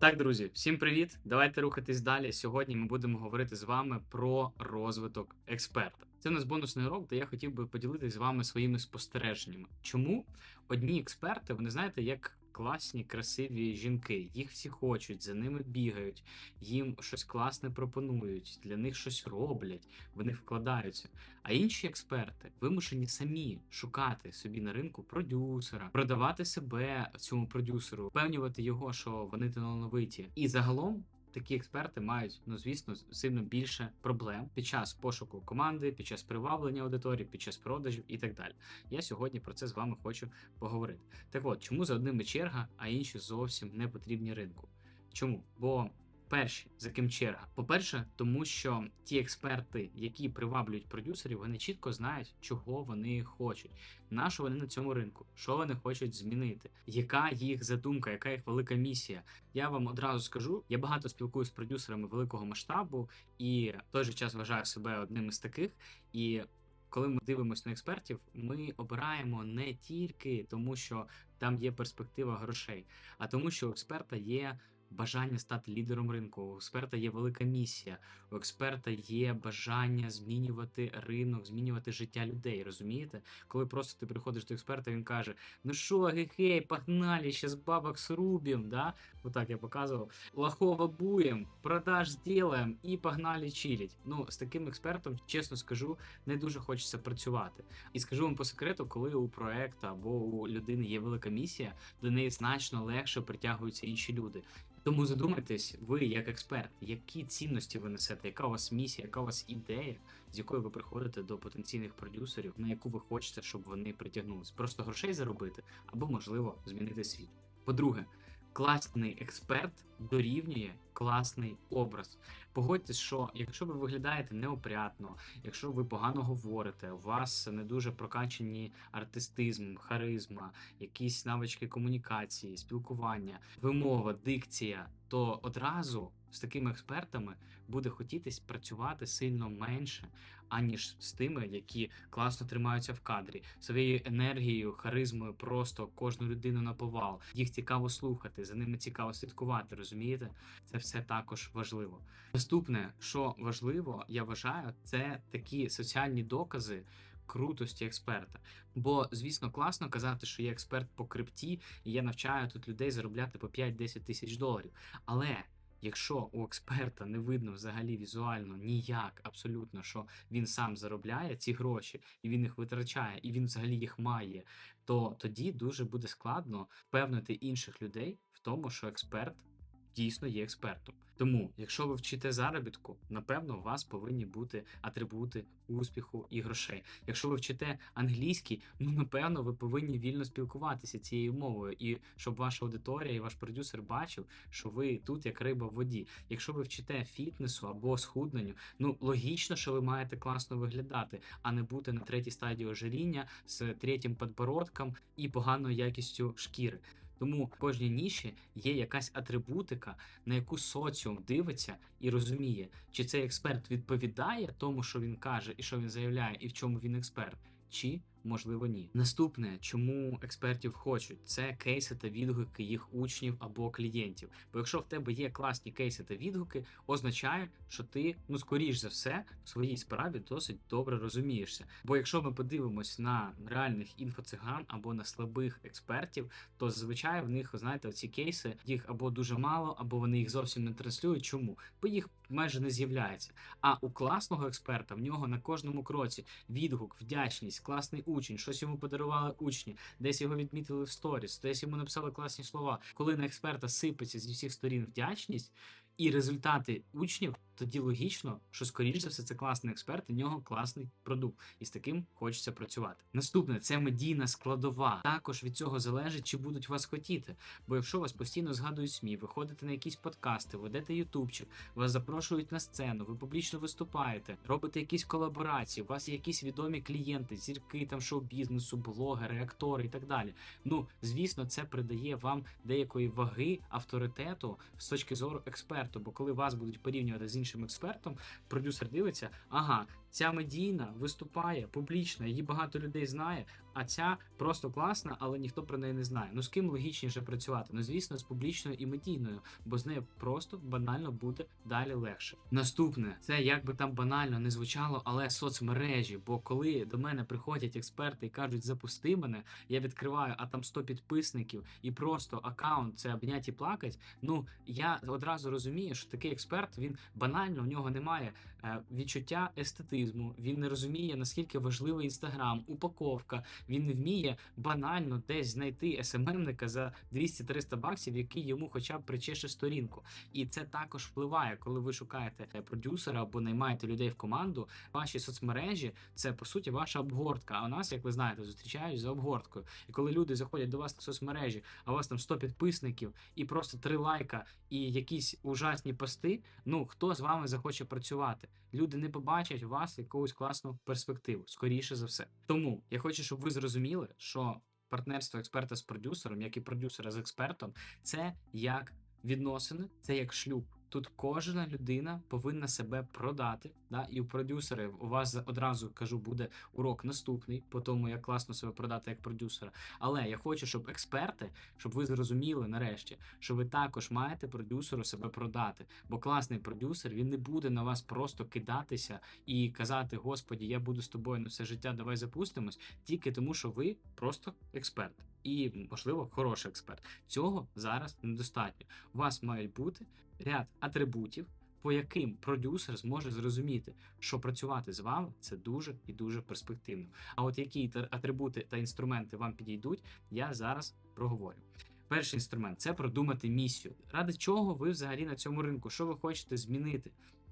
Так, друзі, всім привіт! Давайте рухатись далі. Сьогодні ми будемо говорити з вами про розвиток експерта. Це у нас бонусний урок, де я хотів би поділитися з вами своїми спостереженнями. Чому одні експерти, вони знаєте, як класні, красиві жінки, їх всі хочуть, за ними бігають, їм щось класне пропонують, для них щось роблять, вони вкладаються. А інші експерти вимушені самі шукати собі на ринку продюсера, продавати себе цьому продюсеру, впевнювати його, що вони талановиті. І загалом. Такі експерти мають, ну звісно, сильно більше проблем під час пошуку команди, під час приваблення аудиторії, під час продажів і так далі. Я сьогодні про це з вами хочу поговорити. Так от, чому за одними черга, а інші зовсім не потрібні ринку? Чому? Бо перші, за ким черга. По-перше, тому що ті експерти, які приваблюють продюсерів, вони чітко знають, чого вони хочуть, на що вони на цьому ринку, що вони хочуть змінити, яка їх задумка, яка їх велика місія. Я вам одразу скажу, я багато спілкуюся з продюсерами великого масштабу і в той же час вважаю себе одним із таких. І коли ми дивимося на експертів, ми обираємо не тільки тому, що там є перспектива грошей, а тому, що у експерта є бажання стати лідером ринку. У експерта є велика місія. У експерта є бажання змінювати ринок, змінювати життя людей. Розумієте? Коли просто ти приходиш до експерта, він каже: Ну що, гей, погнали, щас бабок срубим, да? Отак я показував. Лохова буєм, продаж зробимо і погнали чилить. Ну, з таким експертом, чесно скажу, не дуже хочеться працювати. І скажу вам по секрету, коли у проекту або у людини є велика місія, до неї значно легше притягуються інші люди. Тому задумайтесь, ви як експерт, які цінності ви несете, яка у вас місія, яка у вас ідея, з якою ви приходите до потенційних продюсерів, на яку ви хочете, щоб вони притягнулись, просто грошей заробити або можливо змінити світ. По-друге, класний експерт дорівнює класний образ. Погодьтесь, що якщо ви виглядаєте неопрятно, якщо ви погано говорите, у вас не дуже прокачені артистизм, харизма, якісь навички комунікації, спілкування, вимова, дикція, то одразу з такими експертами буде хотітись працювати сильно менше, аніж з тими, які класно тримаються в кадрі, своєю енергією, харизмою, просто кожну людину на повал. Їх цікаво слухати, за ними цікаво слідкувати. Розумієте? Це все також важливо. Наступне, що важливо, я вважаю, це такі соціальні докази. Крутості експерта, бо звісно класно казати, що я експерт по крипті, і я навчаю тут людей заробляти по 5-10 тисяч доларів. Але Якщо у експерта не видно взагалі візуально ніяк, абсолютно, що він сам заробляє ці гроші і він їх витрачає, і він взагалі їх має, то тоді дуже буде складно впевнити інших людей в тому, що експерт дійсно є експертом. Тому, якщо ви вчите заробітку, напевно, у вас повинні бути атрибути успіху і грошей. Якщо ви вчите англійський, ну напевно, ви повинні вільно спілкуватися цією мовою, і щоб ваша аудиторія і ваш продюсер бачив, що ви тут як риба в воді. Якщо ви вчите фітнесу або схудненню, ну логічно, що ви маєте класно виглядати, а не бути на третій стадії ожиріння з третім подбородком і поганою якістю шкіри. Тому в кожній ніші є якась атрибутика, на яку соціум дивиться і розуміє, чи цей експерт відповідає тому, що він каже, і що він заявляє, і в чому він експерт, чи можливо ні. Наступне, чому експертів хочуть, це кейси та відгуки їх учнів або клієнтів. Бо якщо в тебе є класні кейси та відгуки, означає, що ти, ну скоріш за все, в своїй справі досить добре розумієшся. Бо якщо ми подивимось на реальних інфоциган або на слабих експертів, то зазвичай в них, знаєте, ці кейси їх або дуже мало, або вони їх зовсім не транслюють. Чому? Бо їх майже не з'являється. А у класного експерта в нього на кожному кроці відгук, вдячність, класний учень, щось йому подарували учні, десь його відмітили в сторіс, десь йому написали класні слова. Коли на експерта сипеться зі всіх сторін вдячність і результати учнів, тоді логічно, що скоріш за все це класний експерт, в нього класний продукт, і з таким хочеться працювати. Наступне це медійна складова. Також від цього залежить, чи будуть вас хотіти. Бо якщо вас постійно згадують СМІ, ви ходите на якісь подкасти, ведете ютубчик, вас запрошують на сцену, ви публічно виступаєте, робите якісь колаборації, у вас є якісь відомі клієнти, зірки там шоу-бізнесу, блогери, актори і так далі. Ну звісно, це придає вам деякої ваги авторитету з точки зору експерту. Бо коли вас будуть порівнювати з іншим іншим експертом, продюсер дивиться, ага, Ця медійна виступає публічно, її багато людей знає, а ця просто класна, але ніхто про неї не знає. Ну з ким логічніше працювати? Ну звісно, з публічною і медійною, бо з нею просто банально буде далі легше. Наступне це як би там банально не звучало, але соцмережі. Бо коли до мене приходять експерти і кажуть, запусти мене, я відкриваю, а там 100 підписників і просто аккаунт це обнять і плакать. Ну я одразу розумію, що такий експерт він банально в нього немає е, відчуття естетизму. Він не розуміє наскільки важливий інстаграм, упаковка. Він не вміє банально десь знайти СММника за 200-300 баксів, який йому хоча б причеше сторінку. І це також впливає, коли ви шукаєте е, продюсера або наймаєте людей в команду. Ваші соцмережі це по суті ваша обгортка. А у нас, як ви знаєте, зустрічають за обгорткою. І коли люди заходять до вас на соцмережі, а у вас там 100 підписників і просто 3 лайка і якісь ужасні пости. Ну хто з вами захоче працювати? Люди не побачать у вас якусь класну перспективу, скоріше за все. Тому я хочу, щоб ви зрозуміли, що партнерство експерта з продюсером, як і продюсера з експертом, це як відносини, це як шлюб. Тут кожна людина повинна себе продати. Да? І у продюсери у вас одразу кажу, буде урок наступний, по тому як класно себе продати як продюсера. Але я хочу, щоб експерти, щоб ви зрозуміли нарешті, що ви також маєте продюсеру себе продати. Бо класний продюсер він не буде на вас просто кидатися і казати: Господі, я буду з тобою на все життя, давай запустимось, тільки тому, що ви просто експерт. І, можливо, хороший експерт. Цього зараз недостатньо. У вас мають бути ряд атрибутів, по яким продюсер зможе зрозуміти, що працювати з вами це дуже і дуже перспективно. А от які атрибути та інструменти вам підійдуть, я зараз проговорю. Перший інструмент це продумати місію. Ради чого ви взагалі на цьому ринку? Що ви хочете змінити?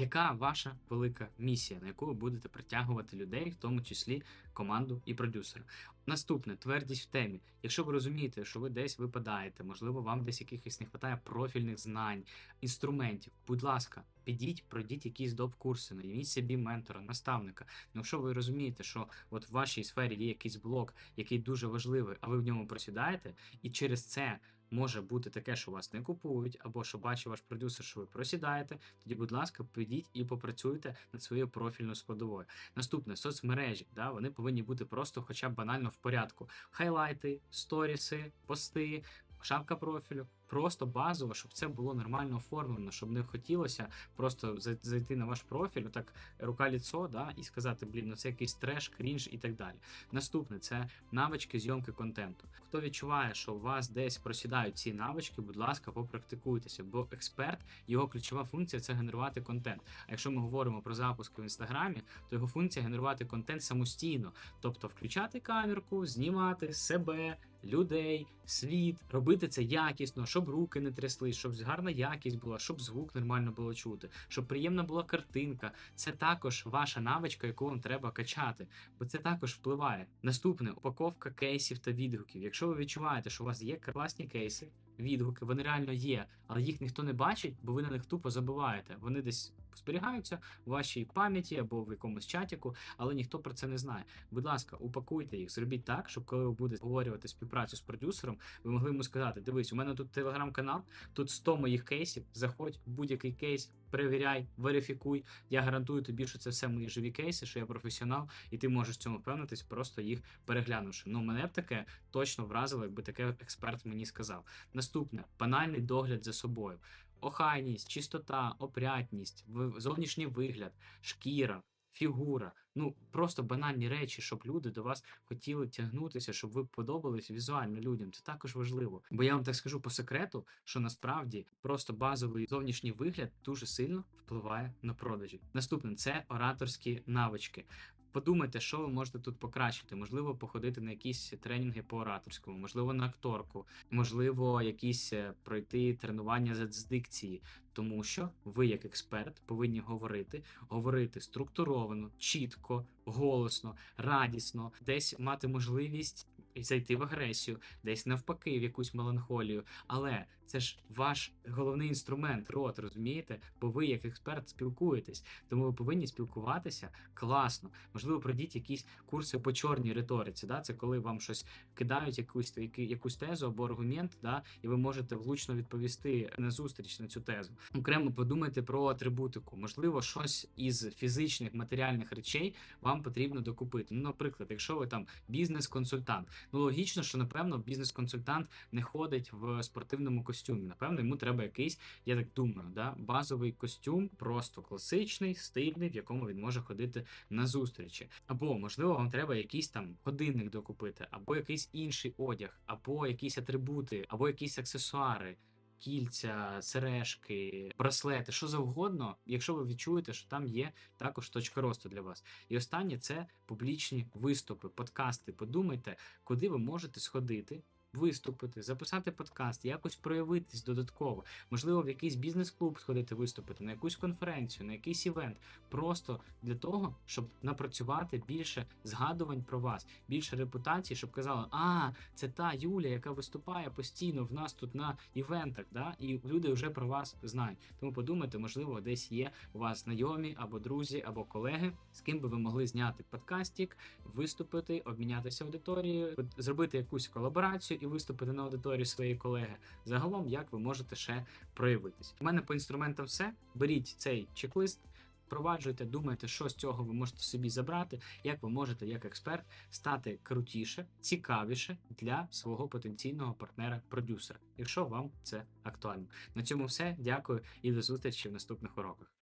Яка ваша велика місія, на яку ви будете притягувати людей, в тому числі команду і продюсера? Наступне твердість в темі. Якщо ви розумієте, що ви десь випадаєте, можливо, вам десь якихось не вистачає профільних знань, інструментів. Будь ласка, підіть, пройдіть якісь доп. курси, найміть собі ментора, наставника. Ну, якщо ви розумієте, що от в вашій сфері є якийсь блок, який дуже важливий, а ви в ньому просідаєте, і через це. Може бути таке, що вас не купують, або що бачить ваш продюсер, що ви просідаєте. Тоді, будь ласка, підіть і попрацюйте над своєю профільною складовою. Наступне соцмережі, да, вони повинні бути просто, хоча б банально в порядку. Хайлайти, сторіси, пости, шапка профілю. Просто базово, щоб це було нормально оформлено, щоб не хотілося просто зайти на ваш профіль, так рука ліцо, да, і сказати, блін, ну це якийсь треш, крінж і так далі. Наступне це навички зйомки контенту. Хто відчуває, що у вас десь просідають ці навички, будь ласка, попрактикуйтеся, бо експерт, його ключова функція це генерувати контент. А якщо ми говоримо про запуски в інстаграмі, то його функція генерувати контент самостійно, тобто включати камерку, знімати себе, людей, світ, робити це якісно, щоб руки не трясли, щоб гарна якість була, щоб звук нормально було чути, щоб приємна була картинка. Це також ваша навичка, яку вам треба качати, бо це також впливає. Наступне упаковка кейсів та відгуків. Якщо ви відчуваєте, що у вас є класні кейси, відгуки, вони реально є, але їх ніхто не бачить, бо ви на них тупо забуваєте. Вони десь зберігаються у вашій пам'яті або в якомусь чатіку, але ніхто про це не знає. Будь ласка, упакуйте їх, зробіть так, щоб коли ви будете говорювати співпрацю з продюсером, ви могли йому сказати: дивись, у мене тут телеграм-канал, тут 100 моїх кейсів. Заходь будь-який кейс, перевіряй, верифікуй. Я гарантую тобі, що це все мої живі кейси, що я професіонал, і ти можеш в цьому впевнитись, просто їх переглянувши. Ну, мене б таке точно вразило, якби таке експерт мені сказав. Наступне банальний догляд за собою. Охайність, чистота, опрятність, зовнішній вигляд, шкіра, фігура. Ну просто банальні речі, щоб люди до вас хотіли тягнутися, щоб ви подобались візуально людям. Це також важливо. Бо я вам так скажу по секрету, що насправді просто базовий зовнішній вигляд дуже сильно впливає на продажі. Наступне це ораторські навички. Подумайте, що ви можете тут покращити. Можливо, походити на якісь тренінги по ораторському, можливо, на акторку, можливо, якісь е, пройти тренування з дикції, тому що ви, як експерт, повинні говорити, говорити структуровано, чітко, голосно, радісно, десь мати можливість зайти в агресію, десь навпаки, в якусь меланхолію. Але це ж ваш головний інструмент, рот, розумієте? Бо ви, як експерт, спілкуєтесь, тому ви повинні спілкуватися класно. Можливо, пройдіть якісь курси по чорній риториці. Да? Це коли вам щось кидають, якусь якусь тезу або аргумент, да? і ви можете влучно відповісти на зустріч на цю тезу. Окремо подумайте про атрибутику. Можливо, щось із фізичних матеріальних речей вам потрібно докупити. Ну, наприклад, якщо ви там бізнес-консультант, ну логічно, що напевно бізнес-консультант не ходить в спортивному костюмі. Напевно, йому треба якийсь, я так думаю, да, базовий костюм, просто класичний, стильний, в якому він може ходити на зустрічі. Або можливо, вам треба якийсь там годинник докупити, або якийсь інший одяг, або якісь атрибути, або якісь аксесуари. Кільця, сережки, браслети, що завгодно, якщо ви відчуєте, що там є також точка росту для вас. І останнє це публічні виступи, подкасти. Подумайте, куди ви можете сходити, виступити, записати подкаст, якось проявитись додатково. Можливо, в якийсь бізнес-клуб сходити виступити, на якусь конференцію, на якийсь івент. Просто для того, щоб напрацювати більше згадувань про вас, більше репутації, щоб казали, а це та Юля, яка виступає постійно в нас тут на івентах, да? і люди вже про вас знають. Тому подумайте, можливо, десь є у вас знайомі або друзі, або колеги, з ким би ви могли зняти подкастик, виступити, обмінятися аудиторією, зробити якусь колаборацію і виступити на аудиторії своєї колеги. Загалом, як ви можете ще проявитись. У мене по інструментам все. Беріть цей чек-лист. Впроваджуйте, думайте, що з цього ви можете собі забрати, як ви можете, як експерт, стати крутіше, цікавіше для свого потенційного партнера-продюсера, якщо вам це актуально. На цьому все. Дякую і до зустрічі в наступних уроках.